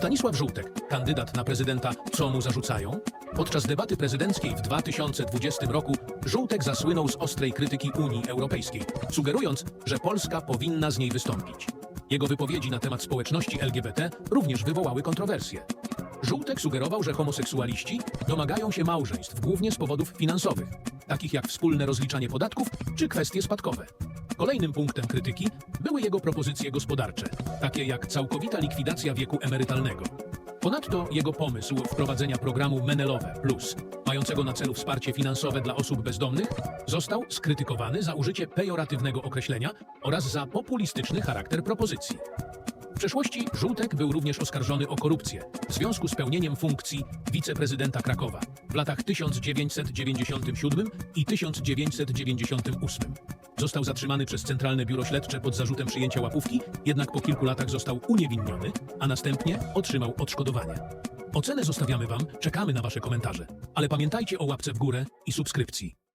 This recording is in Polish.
Stanisław Żółtek, kandydat na prezydenta, co mu zarzucają? Podczas debaty prezydenckiej w 2020 roku Żółtek zasłynął z ostrej krytyki Unii Europejskiej, sugerując, że Polska powinna z niej wystąpić. Jego wypowiedzi na temat społeczności LGBT również wywołały kontrowersje. Żółtek sugerował, że homoseksualiści domagają się małżeństw głównie z powodów finansowych, takich jak wspólne rozliczanie podatków czy kwestie spadkowe. Kolejnym punktem krytyki były jego propozycje gospodarcze, takie jak całkowita likwidacja wieku emerytalnego. Ponadto jego pomysł wprowadzenia programu Menelowe Plus, mającego na celu wsparcie finansowe dla osób bezdomnych, został skrytykowany za użycie pejoratywnego określenia oraz za populistyczny charakter propozycji. W przeszłości Żółtek był również oskarżony o korupcję w związku z pełnieniem funkcji wiceprezydenta Krakowa w latach 1997 i 1998. Został zatrzymany przez Centralne Biuro Śledcze pod zarzutem przyjęcia łapówki, jednak po kilku latach został uniewinniony, a następnie otrzymał odszkodowanie. Ocenę zostawiamy Wam, czekamy na Wasze komentarze. Ale pamiętajcie o łapce w górę i subskrypcji.